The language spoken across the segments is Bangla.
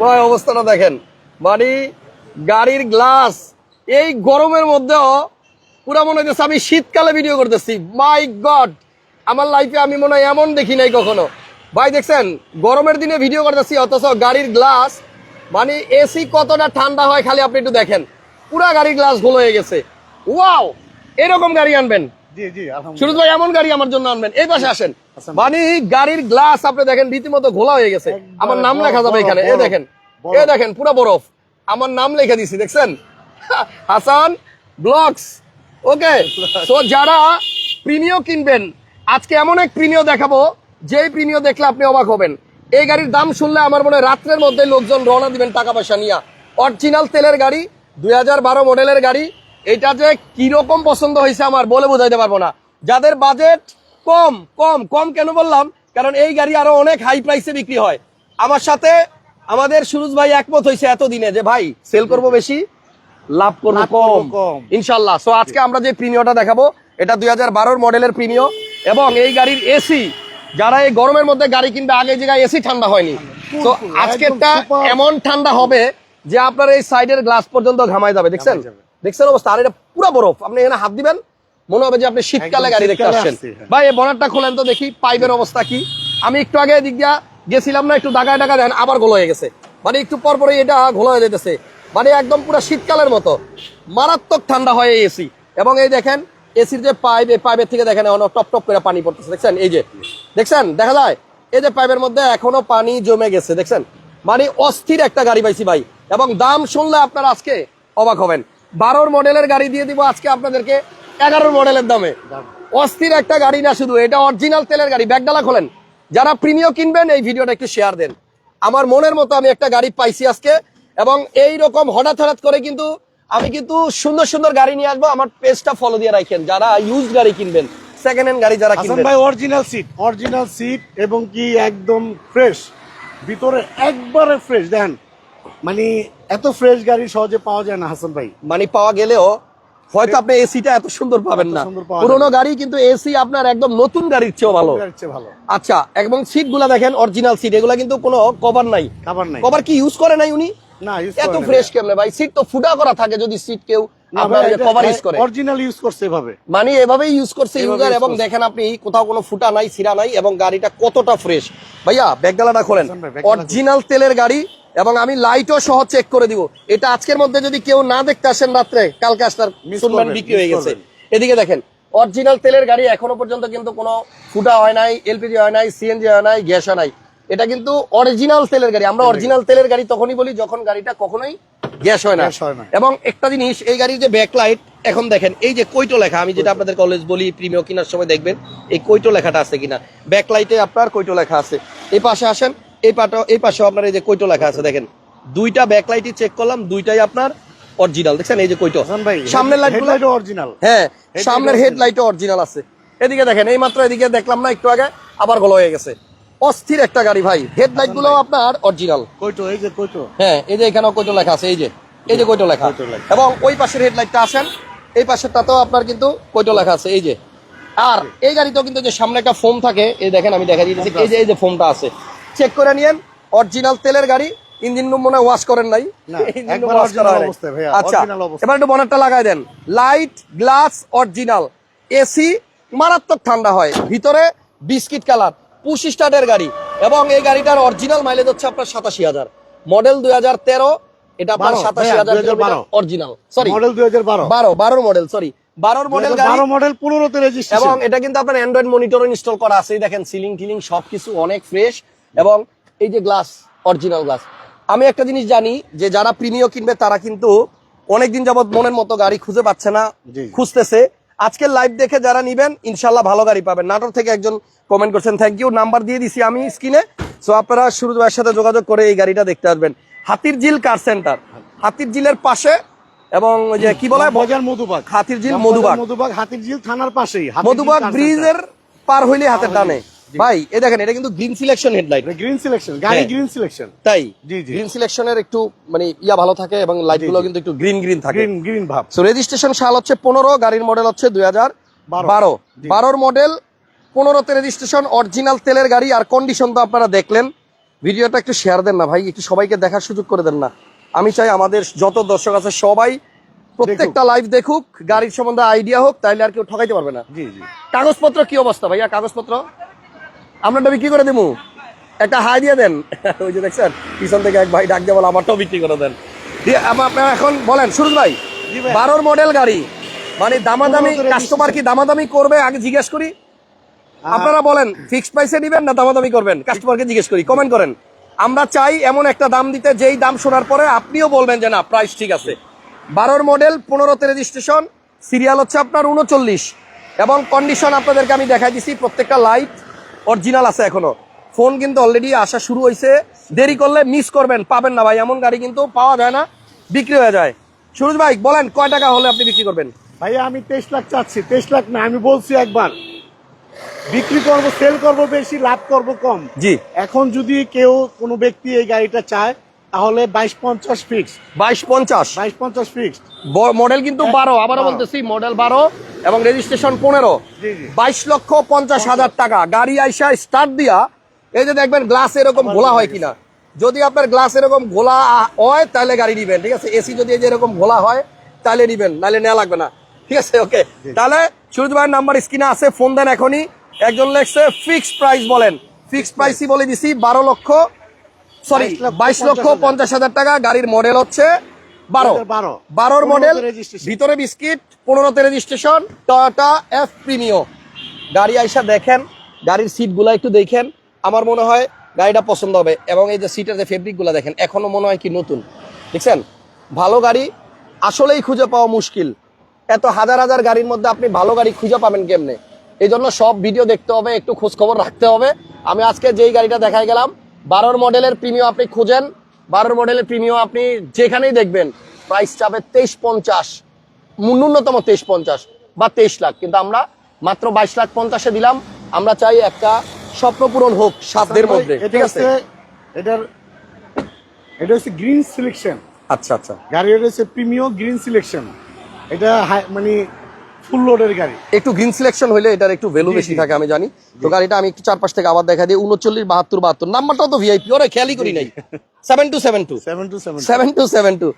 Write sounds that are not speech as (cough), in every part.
ভাই অবস্থাটা দেখেন। মানে গাড়ির গ্লাস এই গরমের মধ্যেও পুরা মনে হচ্ছে আমি শীতকালে ভিডিও করতেছি। মাই গড আমার লাইফে আমি মনে হয় এমন দেখি নাই কখনো। ভাই দেখছেন? গরমের দিনে ভিডিও করতেছি অথচ গাড়ির গ্লাস মানে এসি কতটা ঠান্ডা হয় খালি আপনি একটু দেখেন। পুরা গাড়ির গ্লাস গোল হয়ে গেছে। ওয়াও এরকম গাড়ি আনবেন। জি জি আলহামদুলিল্লাহ। সুরজ ভাই এমন গাড়ি আমার জন্য আনবেন। এই পাশে আসেন। মানে গাড়ির গ্লাস আপনি দেখেন রীতিমতো ঘোলা হয়ে গেছে। আমার নাম লেখা যাবে এখানে। বরফ, দেখেন। এই দেখেন পুরো বরফ। আমার নাম লিখে দিছি দেখছেন? (laughs) হাসান ব্লগস। ওকে (laughs) তো যারা প্রিমিয় কিনবেন আজকে এমন এক প্রিমিয় দেখাবো যেই প্রিমিয় দেখলে আপনি অবাক হবেন। এই গাড়ির দাম শুনলে আমার মনে হয় রাত্রের মধ্যে লোকজন রওনা দিবেন টাকা পয়সা নিয়ে। অরিজিনাল তেলের গাড়ি দুই হাজার বারো মডেলের গাড়ি। এটা যে কীরকম পছন্দ হয়েছে আমার বলে বোঝাইতে পারব না। যাদের বাজেট কম কম কম কেন বললাম? কারণ এই গাড়ি আরও অনেক হাই প্রাইসে বিক্রি হয়। আমার সাথে আমাদের সুরজ ভাই একমত হয়েছে এতদিনে যে ভাই সেল করব বেশি লাভ করব কম। ইনশাল্লাহ। সো আজকে আমরা যে প্রিমিয়টা দেখাবো এটা দুই হাজার মডেলের প্রিমিয় এবং এই গাড়ির এসি যারা এই গরমের মধ্যে গাড়ি কিনবে আগে জায়গায় এসি ঠান্ডা হয়নি। তো আজকেরটা এমন ঠান্ডা হবে যে আপনার এই সাইডের গ্লাস পর্যন্ত ঘামায় যাবে দেখছেন? দেখছেন অবস্থা? আর এটা পুরো বরফ। আপনি এখানে হাত দিবেন মনে হবে যে আপনি শীতকালে গাড়ি দেখতে আসছেন। হ্যাঁ। ভাই এই বনারটা খোলেন তো দেখি পাইপের অবস্থা কি। আমি একটু আগে এদিক দিয়া গেছিলাম না একটু ডাকায় ডাকা দেন আবার গোল হয়ে গেছে। মানে একটু পর পরে এটা ঘোলা হয়ে যেতেছে মানে একদম পুরো শীতকালের মতো। মারাত্মক ঠান্ডা হয় এই এসি। এবং এই দেখেন এসির যে পাইপ এই পাইপের থেকে দেখেন এখনও টপ টপ করে পানি পড়তেছে। দেখছেন? এই যে দেখছেন? দেখা যায়? এই যে পাইপের মধ্যে এখনও পানি জমে গেছে দেখছেন? মানে অস্থির একটা গাড়ি পাইছি ভাই। এবং দাম শুনলে আপনারা আজকে অবাক হবেন। বারোর মডেলের গাড়ি দিয়ে দিব আজকে আপনাদেরকে। এগারোর মডেলের দামে। অস্থির একটা গাড়ি না শুধু এটা অরিজিনাল তেলের গাড়ি ব্যাগডালা খোলেন। যারা প্রিমিয় কিনবেন এই ভিডিওটা একটু শেয়ার দেন। আমার মনের মতো আমি একটা গাড়ি পাইছি আজকে এবং এই রকম হঠাৎ হঠাৎ করে কিন্তু আমি কিন্তু সুন্দর সুন্দর গাড়ি নিয়ে আসব। আমার পেজটা ফলো দিয়ে রাখেন। যারা ইউজ গাড়ি কিনবেন সেকেন্ড হ্যান্ড গাড়ি যারা কিনবেন ভাই অরিজিনাল সিট অরিজিনাল সিট এবং কি একদম ফ্রেশ ভিতরে একবারে ফ্রেশ দেখেন। মানে এত ফ্রেশ গাড়ি সহজে পাওয়া যায় না হাসান ভাই। মানে পাওয়া গেলেও হয়তো আপনি এসিটা এত সুন্দর পাবেন না। পুরোনো গাড়ি কিন্তু এসি আপনার একদম নতুন গাড়ির চেয়ে ভালো। আচ্ছা এবং সিটগুলা দেখেন অরিজিনাল সিট এগুলা কিন্তু কোনো কভার নাই। কভার কি ইউজ করে নাই উনি? এত ফ্রেশ কেমনে ভাই? সিট তো ফুটা করা থাকে যদি সিট কেউ না কভার ইউজ করে। অরিজিনাল ইউজ করছে এভাবে। মানে এভাবেই ইউজ করছে ইউজার এবং দেখেন আপনি কোথাও কোনো ফুটা নাই সিরা নাই এবং গাড়িটা কতটা ফ্রেশ ভাইয়া ব্যাগডালাটা খোলেন। অরিজিনাল তেলের গাড়ি এবং আমি লাইটও সহ চেক করে দিব। এটা আজকের মধ্যে যদি কেউ না দেখতে আসেন রাত্রে কালকে আসার শুনবেন বিক্রি হয়ে গেছে। এদিকে দেখেন অরিজিনাল তেলের গাড়ি এখনও পর্যন্ত কিন্তু কোনো ফুটা হয় নাই এলপিজি হয় নাই সিএনজি হয় নাই গ্যাস হয় নাই। এটা কিন্তু অরিজিনাল তেলের গাড়ি। আমরা অরিজিনাল তেলের গাড়ি তখনই বলি যখন গাড়িটা কখনোই গ্যাস হয় না। হয় না। এবং একটা জিনিস এই গাড়ির যে ব্যাকলাইট এখন দেখেন এই যে কৈটো লেখা আমি যেটা আপনাদের কলেজ বলি প্রিমিয় কেনার সময় দেখবেন এই কৈটো লেখাটা আছে কিনা? ব্যাকলাইটে আপনার কৈটো লেখা আছে। এই পাশে আসেন এই পাটা এই পাশেও আপনার এই যে কৈটো লেখা আছে দেখেন। দুইটা ব্যাকলাইটই চেক করলাম দুইটাই আপনার অরিজিনাল দেখছেন এই যে কৈটো সামনের লাইট অরিজিনাল হ্যাঁ সামনের original। হেডলাইটও অরিজিনাল আছে। এদিকে দেখেন এই মাত্র এদিকে দেখলাম না একটু আগে আবার গলো হয়ে গেছে। অস্থির একটা গাড়ি ভাই। হেডলাইটগুলো আপনার অরিজিনাল কইতো এই যে কইতো হ্যাঁ এই যে এখানেও কৈটো লেখা আছে এই যে। এই যে কৈটো লেখা। কৈটো লেখা। এবং ওই পাশের হেডলাইটটা আসেন এই পাশেরটাতেও আপনার কিন্তু কৈটো লেখা আছে এই যে। আর এই গাড়িতেও কিন্তু যে সামনে একটা ফোম থাকে এই দেখেন আমি দেখা দিয়েছি এই যে এই যে ফোমটা আছে। চেক করে নিয়েন। অরিজিনাল তেলের গাড়ি ইঞ্জিন রুম মনে ওয়াশ করেন নাই। আচ্ছা এবার একটু বনারটা লাগাই দেন। লাইট গ্লাস অরিজিনাল এসি মারাত্মক ঠান্ডা হয়। ভিতরে বিস্কিট কালার পুশ স্টার্টের গাড়ি। এবং এই গাড়িটার অরিজিনাল মাইলেজ হচ্ছে আপনার সাতাশি হাজার। মডেল দুই হাজার তেরো এটা আপনার সাতাশি হাজার অরিজিনাল সরি মডেল দুই হাজার বারো। বারো বারোর মডেল সরি বারোর মডেল বারো মডেল পনেরোতে রেজিস্ট্রেশন এবং এটা কিন্তু আপনার অ্যান্ড্রয়েড মনিটর ইনস্টল করা আছে। দেখেন সিলিং টিলিং সবকিছু অনেক ফ্রেশ এবং এই যে গ্লাস অরিজিনাল গ্লাস আমি একটা জিনিস জানি যে যারা প্রিমিয় কিনবে তারা কিন্তু অনেকদিন যাবত মনের মতো গাড়ি খুঁজে পাচ্ছে না খুঁজতেছে। আজকের লাইভ দেখে যারা নিবেন ইনশাল্লাহ ভালো গাড়ি পাবেন। নাটোর থেকে একজন কমেন্ট করছেন থ্যাংক ইউ নাম্বার দিয়ে দিছি আমি স্ক্রিনে। সো আপনারা সুরজ ভাইয়ের সাথে যোগাযোগ করে এই গাড়িটা দেখতে আসবেন হাতির ঝিল কার সেন্টার হাতির ঝিলের পাশে এবং যে কি বলা? হয় বাজার মধুবাগ। হাতির ঝিল মধুবাগ মধুবাগ হাতির ঝিল থানার পাশেই। মধুবাগ ব্রিজের পার হইলে হাতের জি। ভাই এ দেখেন এটা কিন্তু green selection headlight. Green selection গাড়ি হ্যাঁ। গ্রিন সিলেকশন তাই? জি, জি। গ্রিন সিলেকশনের একটু মানে ইয়া ভালো থাকে এবং লাইটগুলো কিন্তু একটু গ্রিন গ্রিন থাকে। গ্রিন গ্রিন ভাব। সো রেজিস্ট্রেশন সাল হচ্ছে পনেরো গাড়ির মডেল হচ্ছে দুই হাজার বারো। বারো। জি। বারোর মডেল পনেরোতে রেজিস্ট্রেশন অরিজিনাল তেলের গাড়ি আর কন্ডিশন তো আপনারা দেখলেন। ভিডিওটা একটু শেয়ার দেন না ভাই একটু সবাইকে দেখার সুযোগ করে দেন না। আমি চাই আমাদের যত দর্শক আছে সবাই প্রত্যেকটা লাইভ দেখুক গাড়ির সম্বন্ধে আইডিয়া হোক তাইলে আর কেউ ঠকাইতে পারবে না। জি জি। কাগজপত্র কি অবস্থা ভাইয়া? কাগজপত্র? আপনারটা বিক্রি করে দেবো একটা হাই দিয়ে দেন। (laughs) ওই যে দেখছেন পিছন থেকে এক ভাই ডাক দিয়ে বলে আমারটাও বিক্রি করে দেন। দিয়ে আপনারা এখন বলেন সুরজ ভাই বারোর মডেল গাড়ি মানে দামাদামি কাস্টমার কি দামাদামি করবে আগে জিজ্ঞেস করি? আপনারা বলেন ফিক্সড প্রাইসে নেবেন না দামাদামি করবেন? কাস্টমারকে জিজ্ঞেস করি কমেন্ট করেন। আমরা চাই এমন একটা দাম দিতে যেই দাম শোনার পরে আপনিও বলবেন যে না প্রাইস ঠিক আছে। বারোর মডেল পনেরোতে রেজিস্ট্রেশন সিরিয়াল হচ্ছে আপনার উনচল্লিশ এবং কন্ডিশন আপনাদেরকে আমি দেখাই দিছি প্রত্যেকটা লাইট অরিজিনাল আছে এখনও। ফোন কিন্তু অলরেডি আসা শুরু হয়েছে দেরি করলে মিস করবেন পাবেন না ভাই। এমন গাড়ি কিন্তু পাওয়া যায় না বিক্রি হয়ে যায়। সুরজ ভাই বলেন কয় টাকা হলে আপনি বিক্রি করবেন? ভাইয়া আমি তেইশ লাখ চাচ্ছি। তেইশ লাখ না আমি বলছি একবার। বিক্রি করব সেল করব বেশি লাভ করব কম। জি। এখন যদি কেউ কোনো ব্যক্তি এই গাড়িটা চায় তাহলে বাইশ পঞ্চাশ ফিক্স বাইশ পঞ্চাশ। বাইশ পঞ্চাশ ফিক্স মডেল কিন্তু বারো আবারও বলতেছি মডেল বারো এবং রেজিস্ট্রেশন পনেরো। বাইশ লক্ষ পঞ্চাশ হাজার টাকা। গাড়ি আইসা স্টার্ট দিয়া এই যে দেখবেন গ্লাস এরকম ঘোলা ঘোলা হয় কিনা। যদি আপনার গ্লাস এরকম ঘোলা হয় তাহলে গাড়ি নিবেন ঠিক আছে? এসি যদি এই যে এরকম ঘোলা হয় তাহলে নিবেন নাহলে নেওয়া লাগবে না। ঠিক আছে? ওকে তাহলে সুরজ ভাইয়ের নাম্বার স্ক্রিনে আছে ফোন দেন এখনই। একজন লেখছে ফিক্সড প্রাইস বলেন। ফিক্সড প্রাইসই বলে দিছি বারো লক্ষ সরি বাইশ লক্ষ পঞ্চাশ হাজার। টাকা গাড়ির মডেল হচ্ছে বারো। 2012 বারোর মডেল 15 ভিতরে বিস্কিট পনেরোতে রেজিস্ট্রেশন টয়োটা এফ প্রিমিও গাড়ি আইসা দেখেন গাড়ির সিটগুলো একটু দেখেন। আমার মনে হয় গাড়িটা পছন্দ হবে এবং এই যে সিটের যে ফেব্রিকগুলো দেখেন এখনও মনে হয় কি নতুন। দেখছেন? ভালো গাড়ি আসলেই খুঁজে পাওয়া মুশকিল। এত হাজার হাজার গাড়ির মধ্যে আপনি ভালো গাড়ি খুঁজে পাবেন কেমনে? এই জন্য সব ভিডিও দেখতে হবে একটু খোঁজ খবর রাখতে হবে। আমি আজকে যেই গাড়িটা দেখাই গেলাম বারোর মডেলের প্রিমিও আপনি খুঁজেন বারোর মডেলের প্রিমিও আপনি যেখানেই দেখবেন প্রাইস চাবে তেইশ পঞ্চাশ ন্যূনতম তেইশ পঞ্চাশ বা তেইশ লাখ। কিন্তু আমরা মাত্র বাইশ লাখ পঞ্চাশে দিলাম। আমরা চাই একটা স্বপ্ন পূরণ হোক সাতদের মধ্যে। ঠিক আছে? এটার এটা হচ্ছে গ্রিন সিলেকশন আচ্ছা আচ্ছা। গাড়ি হচ্ছে প্রিমিও গ্রিন সিলেকশন এটা হাই- মানে ফুল লোডের গাড়ি। একটু গ্রিন সিলেকশন হলে এটার একটু ভ্যালু বেশি থাকে আমি জানি। তো গাড়িটা আমি একটু চারপাশ থেকে আবার দেখা দিই। উনচল্লিশ বাহাত্তর বাহাত্তর। নাম্বারটাও তো ভিআইপি ওরে খেয়ালই করি নাই। Seven two seven two seven two seven seven two seven two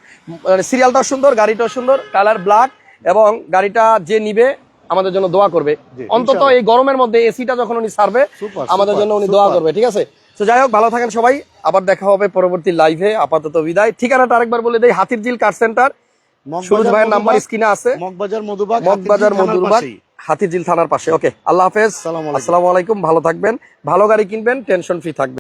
মানে সিরিয়ালটাও সুন্দর গাড়িটাও সুন্দর কালার ব্ল্যাক এবং গাড়িটা যে নিবে আমাদের জন্য দোয়া করবে। অন্তত এই গরমের মধ্যে এসিটা যখন উনি সারবে আমাদের জন্য উনি দোয়া করবে ঠিক আছে? তো যাই হোক ভালো থাকেন সবাই। আবার দেখা হবে পরবর্তী লাইভে আপাতত বিদায়। ঠিকানাটা আরেকবার বলে দেয় হাতির জিল কার সেন্টার সুরজ ভাইয়ের নাম্বার স্ক্রিনে আছে। মগবাজার মধুবাগ মগবাজার মধুবাগ হাতিরঝিল থানার পাশে। ওকে আল্লাহ হাফেজ। আসসালামু আসসালামু আলাইকুম ভালো থাকবেন। ভালো গাড়ি কিনবেন টেনশন ফ্রি থাকবেন।